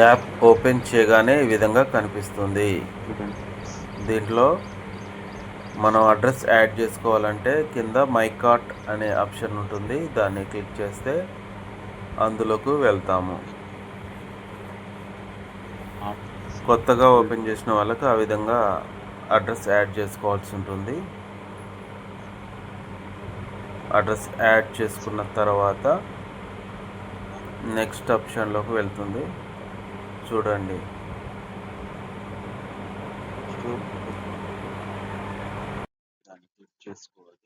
App open చేయగానే ఈ విధంగా కనిపిస్తుంది. దీంట్లో మనం అడ్రస్ యాడ్ చేసుకోవాలంటే కింద మై కార్ట్ అనే ఆప్షన్ ఉంటుంది. దాన్ని క్లిక్ చేస్తే అందులోకి వెళ్తాము. కొత్తగా ఓపెన్ చేసిన వాళ్ళకి ఆ విధంగా అడ్రస్ యాడ్ చేసుకోవాల్సి ఉంటుంది. అడ్రస్ యాడ్ చేసుకున్న తర్వాత నెక్స్ట్ ఆప్షన్లోకి వెళ్తుంది. చూడండి. చేసుకోవాలి.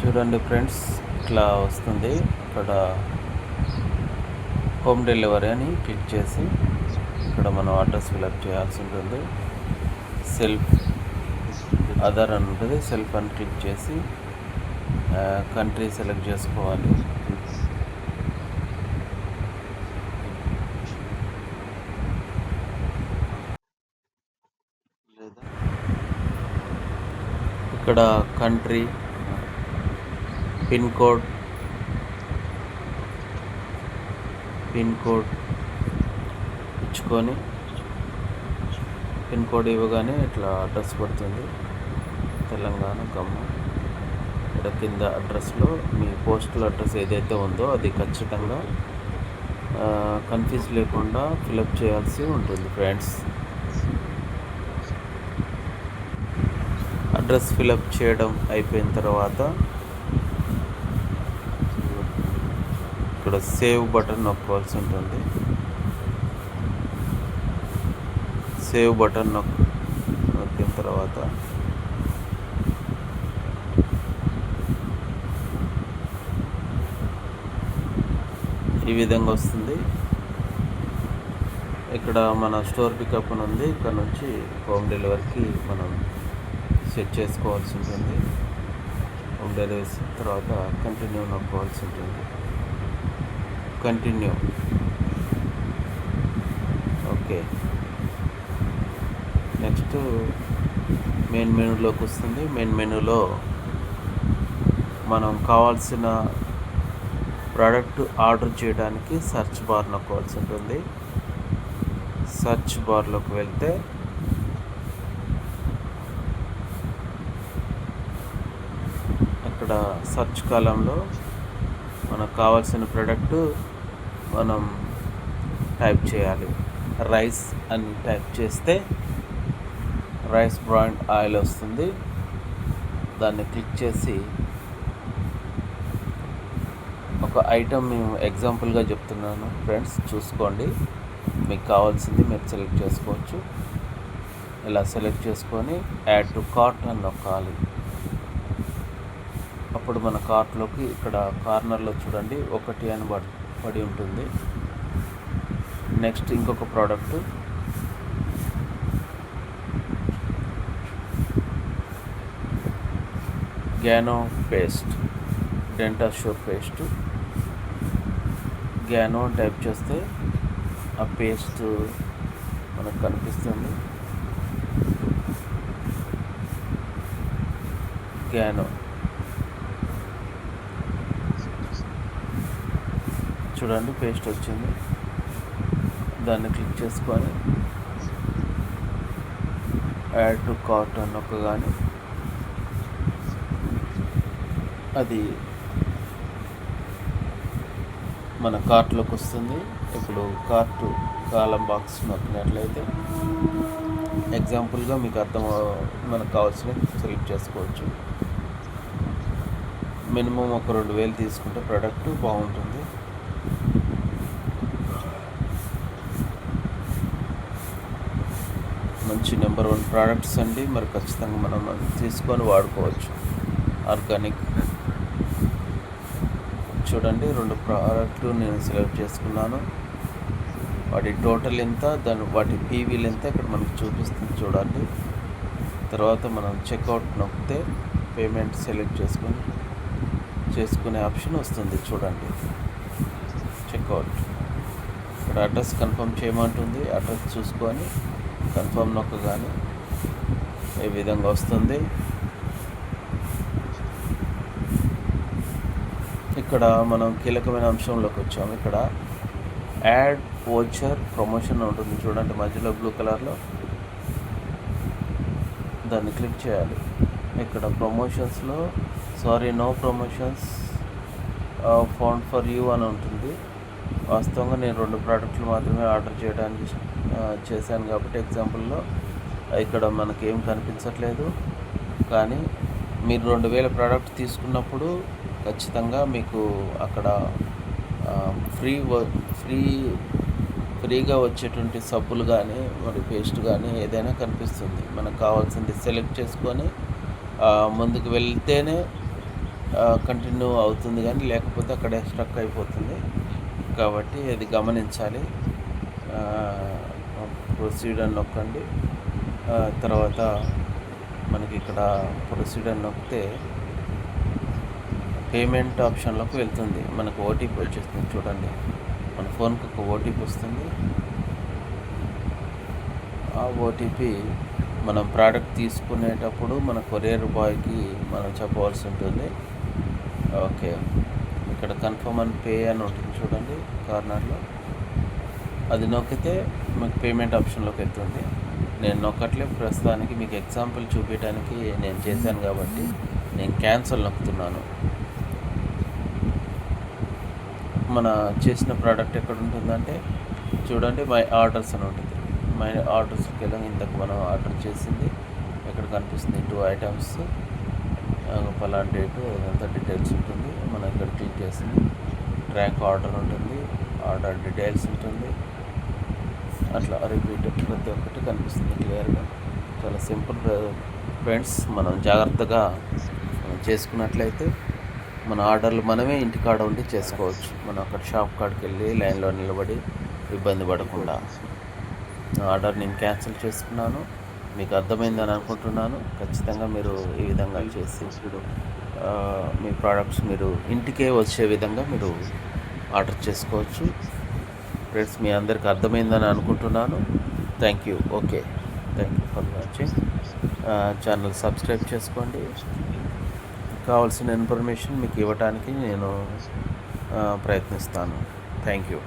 చూడండి ఫ్రెండ్స్ ఇట్లా వస్తుంది. ఇక్కడ హోమ్ డెలివరీ అని క్లిక్ చేసి ఇక్కడ మనం అడ్రస్ ఫిలప్ చేయాల్సి ఉంటుంది. సెల్ఫ్ అదర్ అని ఉంటుంది. సెల్ఫ్ అని క్లిక్ చేసి కంట్రీ సెలెక్ట్ చేసుకోవాలి. ఇక్కడ country pin code pin code ఇచ్చుకొని పిన్ కోడ్ ఇవ్వగానే ఇట్లా అడ్రస్ పడుతుంది. తెలంగాణ ఖమ్మం ఇక్కడ కింద అడ్రస్లో మీ పోస్టల్ అడ్రస్ ఏదైతే ఉందో అది ఖచ్చితంగా కన్ఫ్యూజ్ లేకుండా ఫిలప్ చేయాల్సి ఉంటుంది ఫ్రెండ్స్. అడ్రస్ ఫిలప్ చేయడం అయిపోయిన తర్వాత ఇక్కడ సేవ్ బటన్ నొక్కవలసి ఉంటుంది. సేవ్ బటన్ నొక్ నొక్కిన తర్వాత ఈ విధంగా వస్తుంది. ఇక్కడ మన స్టోర్ పికప్ ఉంది. ఇక్కడ నుంచి హోమ్ డెలివరీకి మనం సెట్ చేసుకోవాల్సి ఉంటుంది. హోమ్ డెలివరీ తర్వాత కంటిన్యూ నొక్కోవాల్సి ఉంటుంది. కంటిన్యూ ఓకే నెక్స్ట్ మెయిన్ మెనూలోకి వస్తుంది. మెయిన్ మెనూలో మనం కావాల్సిన ప్రోడక్ట్ ఆర్డర్ చేయడానికి సెర్చ్ బార్ నొక్కవలసి ఉంటుంది. సెర్చ్ బార్లోకి వెళ్తే అక్కడ సెర్చ్ కాలంలో మనకు కావాల్సిన ప్రోడక్ట్ మనం టైప్ చేయాలి. రైస్ అని టైప్ చేస్తే రైస్ బ్రాండ్ ఆయిల్ వస్తుంది. దాన్ని క్లిక్ చేసి ఒక ఐటమ్ మేము ఎగ్జాంపుల్గా చెప్తున్నాను ఫ్రెండ్స్ చూసుకోండి. మీకు కావాల్సింది మీరు సెలెక్ట్ చేసుకోవచ్చు. ఇలా సెలెక్ట్ చేసుకొని యాడ్ టు కార్ట్ అని నొక్కాలి. అప్పుడు మన కార్ట్లోకి ఇక్కడ కార్నర్లో చూడండి ఒకటి అని పడి పడి ఉంటుంది. నెక్స్ట్ ఇంకొక ప్రోడక్ట్. గ్యానో పేస్ట్ డెంటా షో పేస్ట్. గ్యానో టైప్ చేస్తే ఆ పేస్ట్ మనకు కనిపిస్తుంది. గ్యానో చూడండి పేస్ట్ వచ్చింది. దాన్ని క్లిక్ చేసుకొని యాడ్ టు కార్ట్ అని నొక్కగానే అది మన కార్ట్లోకి వస్తుంది. ఇప్పుడు కార్ట్ కాలం బాక్స్ నొక్కినట్లయితే ఎగ్జాంపుల్గా మీకు అర్థం మనకు కావాల్సినవి సెలెక్ట్ చేసుకోవచ్చు. మినిమం ఒక రెండు వేలు తీసుకుంటే ప్రోడక్ట్ బాగుంటుంది. మంచి నెంబర్ వన్ ప్రోడక్ట్స్ అండి. మరి ఖచ్చితంగా మనం అది తీసుకొని వాడుకోవచ్చు. ఆర్గానిక్. చూడండి రెండు ప్రోడక్ట్లు నేను సెలెక్ట్ చేసుకున్నాను. వాటి టోటల్ ఎంత దాని వాటి పీవీలు ఎంత ఇక్కడ మనకు చూపిస్తుంది చూడండి. తర్వాత మనం చెక్అవుట్ నొక్కితే పేమెంట్ సెలెక్ట్ చేసుకొని చేసుకునే ఆప్షన్ వస్తుంది చూడండి. చెక్అవుట్ ఇక్కడ అడ్రస్ కన్ఫర్మ్ చేయమంటుంది. అడ్రస్ చూసుకొని కన్ఫర్మ్ నొక్కగానే ఈ విధంగా వస్తుంది. ఇక్కడ మనం కీలకమైన అంశంలోకి వచ్చాము. ఇక్కడ యాడ్ ఓచర్ ప్రమోషన్ ఉంటుంది చూడండి మధ్యలో బ్లూ కలర్లో దాన్ని క్లిక్ చేయాలి. ఇక్కడ ప్రమోషన్స్లో sorry no promotions found for you అని ఉంటుంది. వాస్తవంగా నేను రెండు ప్రోడక్ట్లు మాత్రమే ఆర్డర్ చేయడానికి చేశాను కాబట్టి ఎగ్జాంపుల్లో ఇక్కడ మనకి ఏం కనిపించట్లేదు. కానీ మీరు రెండు వేల ప్రోడక్ట్ తీసుకున్నప్పుడు ఖచ్చితంగా మీకు అక్కడ ఫ్రీ ఫ్రీ ఫ్రీగా వచ్చేటువంటి సబ్బులు కానీ మరి పేస్ట్ కానీ ఏదైనా కనిపిస్తుంది. మనకు కావాల్సింది సెలెక్ట్ చేసుకొని ముందుకు వెళ్తేనే కంటిన్యూ అవుతుంది కానీ లేకపోతే అక్కడే స్ట్రక్ అయిపోతుంది. కాబట్టి అది గమనించాలి. ప్రొసీడ్ అని నొక్కండి. తర్వాత మనకి ఇక్కడ ప్రొసీడ్ అని నొక్కితే పేమెంట్ ఆప్షన్లోకి వెళ్తుంది. మనకు ఓటీపీ వచ్చేస్తుంది చూడండి. మన ఫోన్కి ఒక ఓటీపీ వస్తుంది. ఆ ఓటీపీ మనం ప్రోడక్ట్ తీసుకునేటప్పుడు మన కొరియర్ బాయ్కి మనం చెప్పవలసి ఉంటుంది. ఓకే. ఇక్కడ కన్ఫర్మ్ అండ్ పే అని ఉంటుంది చూడండి కార్నర్లో. అది నొక్కితే మీకు పేమెంట్ ఆప్షన్లోకి వెళ్తుంది. నేను నొక్కట్లే ప్రస్తుతానికి మీకు ఎగ్జాంపుల్ చూపించడానికి నేను చేశాను కాబట్టి నేను క్యాన్సిల్ నొక్కుతున్నాను. మన చేసిన ప్రోడక్ట్ ఎక్కడ ఉంటుందంటే చూడండి మై ఆర్డర్స్ అని ఉంటుంది. మై ఆర్డర్స్కి వెళ్ళాం ఇంతకు మనం ఆర్డర్ చేసింది ఇక్కడ కనిపిస్తుంది టూ ఐటమ్స్. ఫలా డేటు ఎంత డీటెయిల్స్ ఉంటుంది. మనం ఇక్కడ క్లిక్ చేసింది ట్రాక్ ఆర్డర్ ఉంటుంది. ఆర్డర్ డీటెయిల్స్ ఉంటుంది. అట్లా రిపీట్ ప్రతి ఒక్కటి కనిపిస్తుంది క్లియర్గా. చాలా సింపుల్ ఫ్రెండ్స్ మనం జాగ్రత్తగా చేసుకున్నట్లయితే మన ఆర్డర్లు మనమే ఇంటికాడ ఉండి చేసుకోవచ్చు. మనం అక్కడ షాప్ కాడికి వెళ్ళి లైన్లో నిలబడి ఇబ్బంది పడకుండా. ఆర్డర్ నేను క్యాన్సిల్ చేసుకున్నాను. మీకు అర్థమైందని అనుకుంటున్నాను. ఖచ్చితంగా మీరు ఈ విధంగా చేసి మీరు మీ ప్రోడక్ట్స్ మీరు ఇంటికే వచ్చే విధంగా మీరు ఆర్డర్ చేసుకోవచ్చు. ఫ్రెండ్స్ మీ అందరికి అర్థమైందని అనుకుంటున్నాను. Thank you okay thank you for watching channel subscribe చేసుకోండి. కావాల్సిన ఇన్ఫర్మేషన్ మీకు ఇవ్వడానికి నేను ప్రయత్నిస్తాను. Thank you